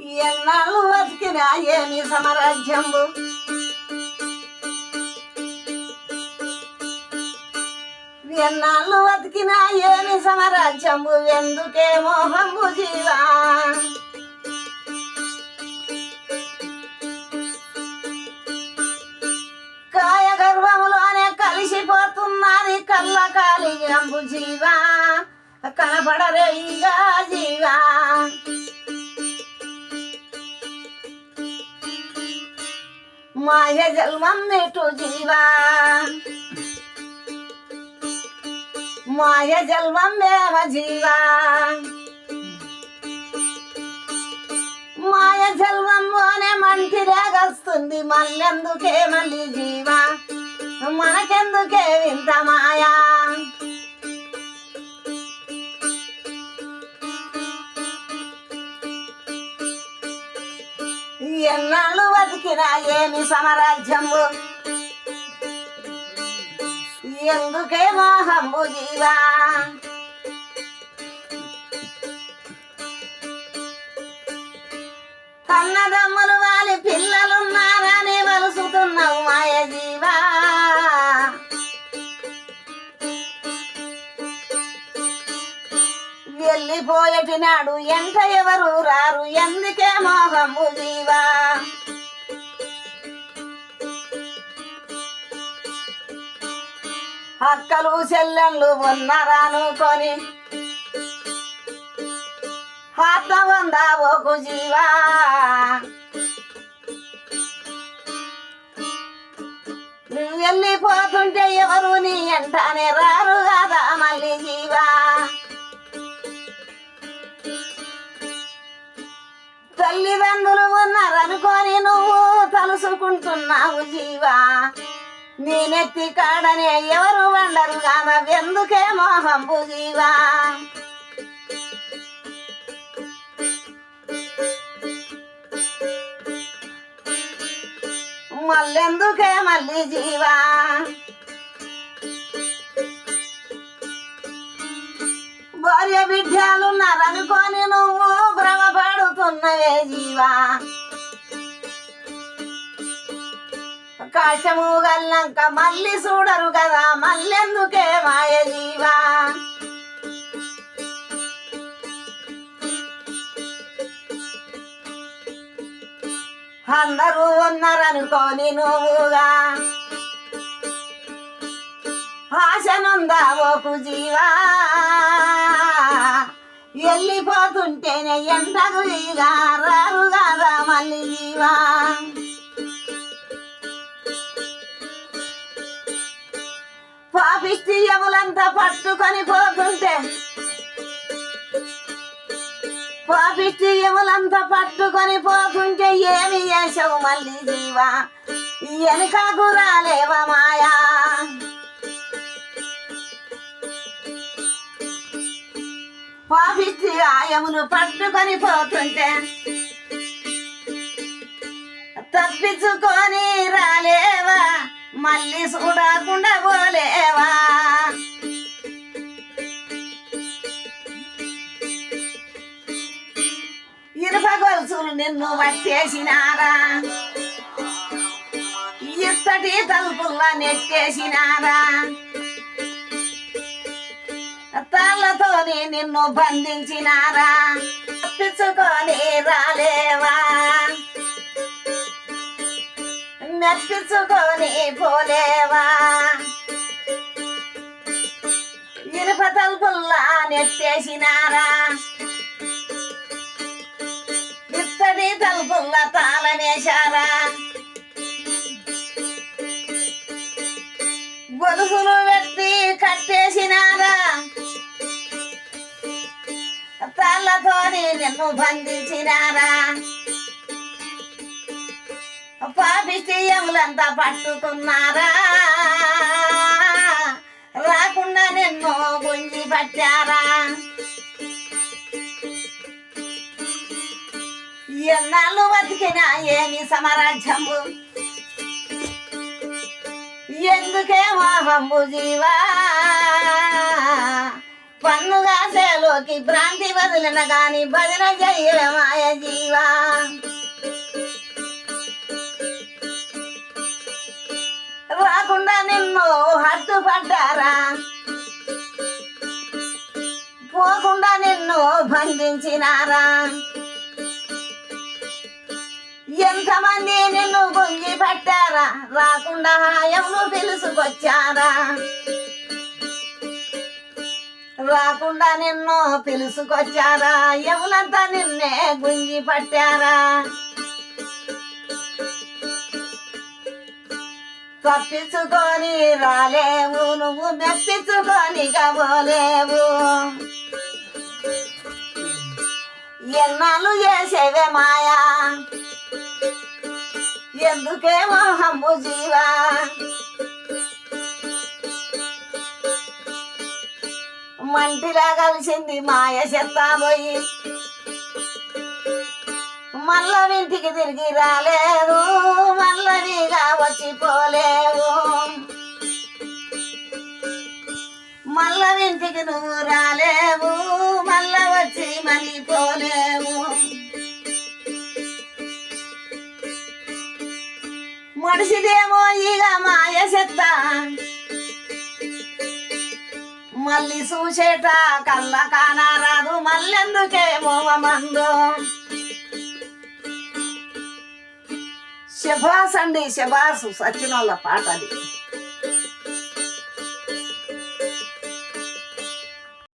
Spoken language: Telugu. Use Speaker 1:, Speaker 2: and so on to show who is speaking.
Speaker 1: ఎన్నాళ్ళు బతికినా ఏమి సమరాజ్యంబు. ఎన్నాళ్ళు బతికినా ఏమి సమరాజ్యంబు ఎందుకే మోహంబు జీవా. కాయ గర్భములోనే కలిసిపోతున్నది కళ్ళ కాలి జీవా. కనపడరేయిగా జీవా. మాయ జన్మం నెటు జీవా. మాయ జన్మం మేమ జీవా మాయ జల్వంలోనే మంటి రేగొస్తుంది మళ్ళెందుకే మళ్ళీ జీవా? మనకెందుకే వింత మాయా? ఎన్నాళ్ళు బతికినా ఏమి సమరాజ్యము? ఎందుకే మోహము జీవా? కన్నదమ్ములు వాలి వెళ్ళిపోయేటి నాడు ఎంట ఎవరు రారు ఎందుకే మోహము జీవా అక్కలు చెల్లెళ్ళు ఉన్నారనుకొని హాత ఒక జీవా. నువ్వు వెళ్ళిపోతుంటే ఎవరు నీ ఎంటనే రారు తల్లిదండ్రులు ఉన్నారనుకొని నువ్వు తలుసుకుంటున్నావు జీవా. నేనెత్తి కాడనే ఎవరు వండరు కాదా? ఎందుకే జీవా మళ్ళెందుకే మళ్ళీ జీవా? భార్య బిడ్డలున్నారనుకొని నువ్వు భ్రమపడుతున్నవే జీవా గల్లంక మళ్ళీ చూడరు కదా మళ్ళెందుకే మాయ జీవా అందరూ ఉన్నారనుకోని నువ్వుగా ఆశనుందా ఓకు జీవా వెళ్ళిపోతుంటేనే ఎంతకు ఇగా రారు కదా మళ్ళీ జీవా పాపిష్టి ఎములంతా పట్టుకొని పోతుంటే పాపిష్టి ఎములంతా పట్టుకొని పోతుంటే ఏమి చేసావు మళ్ళీ జీవా వెనుక గురాలేవా మాయా? పాపిష్టి ఆయములు పట్టుకొని పోతుంటే తప్పించుకొని రాలేవా? మళ్ళీ చూడకుండా పోలేవా? ఇనుప గొలుసులు నిన్ను పట్టేసినారా? ఇత్తటి తలుపుల్లా నెట్టేసినారా? తాళ్ళతోనే నిన్ను బంధించినారా? తప్పించుకొని రాలేవా? మెప్పించుకొని పోలేవా? ఇనుప తలుపుల్లా నెట్టేసినారా ఇత్తడి తలుపుల్లా తాళమేశారా? గొలుసులు పెట్టి కట్టేసినారా? తాళ్ళతోని నిన్ను బంధించినారా? పాపిష్టియములంతా పట్టుకున్నారా? రాకుండా నిన్ను గుంజి పట్టారా? ఎన్నాళ్ళు బతికినా ఏమి సమరాజ్యము ఎందుకే మోహంబు జీవా? పన్ను కాసేలోకి భ్రాంతి వదిలిన గాని భజన చెయ్యమాయ జీవా. రాకుండా నిన్ను హద్దుపడ్డారా పోకుండా నిన్ను బంధించినారా? ఎంతమంది నిన్ను గుంజి పట్టారా? రాకుండా హాయం పిలుసుకొచ్చారా? రాకుండా నిన్ను పిలుసుకొచ్చారా? ఎవలంతా నిన్నే గుంగి పట్టారా? తప్పించుకొని రాలేవు నువ్వు మెప్పించుకొని కబోలేవు. ఎన్నాళ్ళు చేసేవే మాయా? ఎందుకేమో హంబు జీవా మంటిలా కలిసింది మాయ చెత్తాబోయి మల్ల ఇంటికి తిరిగి రాలేదు మల్ల నీగా వచ్చిపోలేవు మల్ల ఇంటికి నువ్వు రాలేవు మల్ల వచ్చి మళ్ళీపోలేవు మనిషిదేమో ఇక మాయ చెత్త. మళ్ళీ చూసేట కళ్ళ కానారాదు మళ్ళెందుకేమో మందు శభాస్ అండి శభాస్ సచ్చిన వాళ్ళ పాట అది.